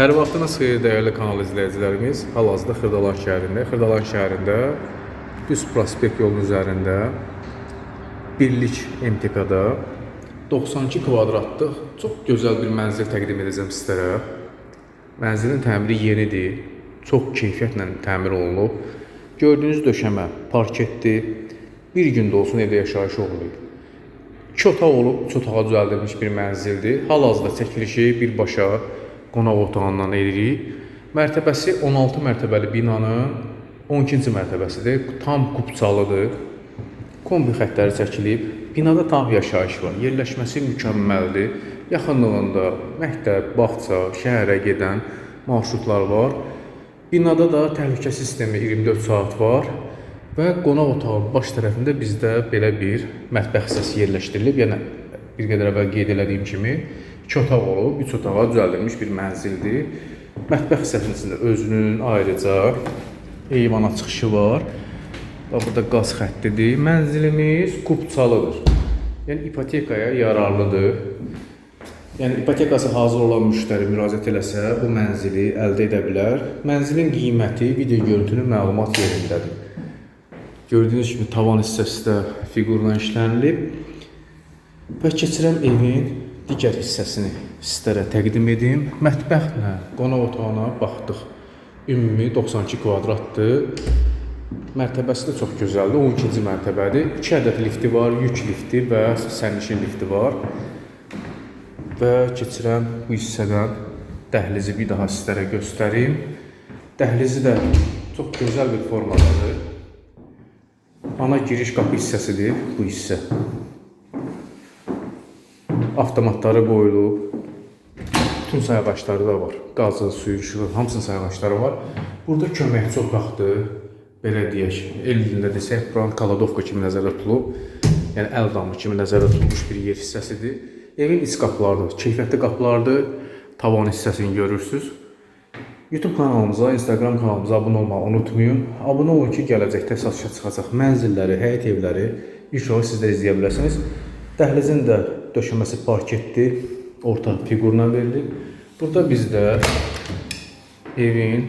Hər vaxtınız xeyir dəyərli kanal izləyicilərimiz. Hal-hazırda Xırdalan şəhərində, Xırdalan şəhərində Düz prospekt yolunun üzərində Birlik MTK-da 92 kvadratlıq çox gözəl bir mənzil təqdim edəcəm sizlərə. Mənzilin təmiri yenidir, çox keyfiyyətlə təmir olunub. Gördüyünüz döşəmə parketdir. Bir gündə olsun evdə yaşayış olmayıb. İki otaq olub, üç otağa düzəldilmiş bir mənzildir. Hal-hazırda çəkilişi birbaşa qonaq otağından edirik. Mərtəbəsi 16 mərtəbəli binanın 12-ci mərtəbəsidir. Tam qubçalıdır. Kombi xəttləri çəkilib. Binada tam yaşayış var. Yerləşməsi mükəmməldir. Yaxınlığında məktəb, bağça, şəhərə gedən marşrutlar var. Binada da təhlükə sistemi 24 saat var və qonaq otağının baş tərəfində bizdə belə bir mətbəx hissəsi yerləşdirilib. Yəni bir qədər əvvəl qeyd elədiyim kimi 2 otaq olub, 3 otağa düzəldilmiş bir mənzildir. Mətbəx içində özünün ayrıca eyvana çıxışı var. Və burada qaz xəttidir. Mənzilimiz kubçalıdır. Yəni ipotekaya yararlıdır. Yəni ipotekası hazır olan müştəri müraciət eləsə bu mənzili əldə edə bilər. Mənzilin qiyməti video görüntünün məlumat yerindədir. Gördüyünüz kimi tavan hissəsi də fiqurla işlənilib. Və keçirəm evin digər hissəsini sizlərə təqdim edim. Mətbəxlə qonaq otağına baxdıq. Ümumi 92 kvadratdır. Mərtəbəsi də çox gözəldir. 12-ci mərtəbədir. 2 ədəd lifti var, yük lifti və sərnişin lifti var. Və keçirəm bu hissədən dəhlizi bir daha sizlərə göstərim. Dəhlizi də çox gözəl bir formadadır. Ana giriş qapı hissəsidir bu hissə. Avtomatları qoyulub. Bütün sayğaçları da var. Qazı, suyu, işığı, hamısının sayğaçları var. Burada köməkçi otaqdır. Belə deyək, el dilində desək, buranın kaladovka kimi nəzərdə tutulub. Yəni əl damı kimi nəzərdə tutulmuş bir yer hissəsidir. Evin iç qapılarıdır, keyfiyyətli qapılardır. Tavan hissəsini görürsüz. YouTube kanalımıza, Instagram kanalımıza abunə olmağı unutmayın. Abunə olun ki, gələcəkdə satışa çıxacaq mənzilləri, həyət evləri ilk olaraq siz də izləyə bilərsiniz. Dəhlizin də döşəməsi parketdir, orta fiqurla verilib. Burada bizdə evin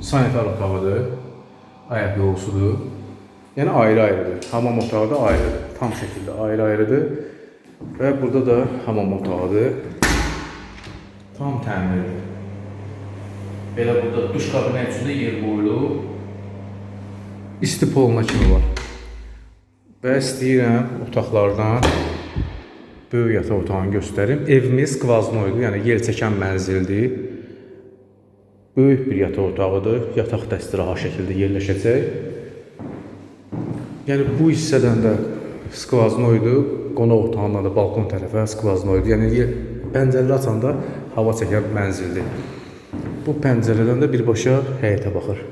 sanitar otağıdır, ayaq yolusudur. Yəni ayrı-ayrıdır. Hamam otağı da ayrıdır. Tam şəkildə ayrı-ayrıdır. Və burada da hamam otağıdır. Tam təmirdir. Belə burada duş kabinet içində yer qoyulub. İsti kimi var. Və istəyirəm otaqlardan böyük yataq otağını göstərim. Evimiz skvaznoydur, yəni yel çəkən mənzildir. Böyük bir yataq otağıdır. Yataq dəsti rahat şəkildə yerləşəcək. Yəni bu hissədən də skvaznoydur. Qonaq otağından da balkon tərəfə skvaznoydur. Yəni yer- pəncərələri açanda hava çəkən mənzildir. Bu pəncərədən də birbaşa həyətə baxır.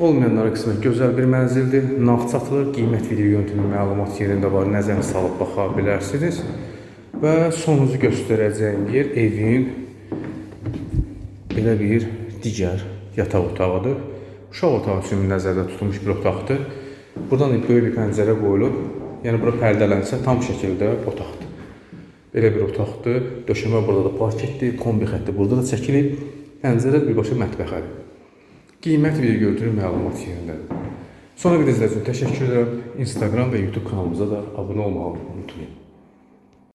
Olmayanlara qismət gözəl bir mənzildir. Nağd satılır. Qiymət video yöntəmi məlumat yerində var. Nəzər salıb baxa bilərsiniz. Və sonucu göstərəcəyim yer evin belə bir digər yataq otağıdır. Uşaq otağı üçün nəzərdə tutulmuş bir otaqdır. Buradan da böyük bir pəncərə qoyulub. Yəni bura pərdələnsə tam şəkildə otaqdır. Belə bir otaqdır. Döşəmə burada da parketdir, kombi xətti burada da çəkilib. Pəncərə birbaşa mətbəxədir. Qiymət video gördüyüm məlumat yerindədir. Sonra bir izlədiyiniz üçün təşəkkür edirəm. Instagram və YouTube kanalımıza da abunə olmağı unutmayın.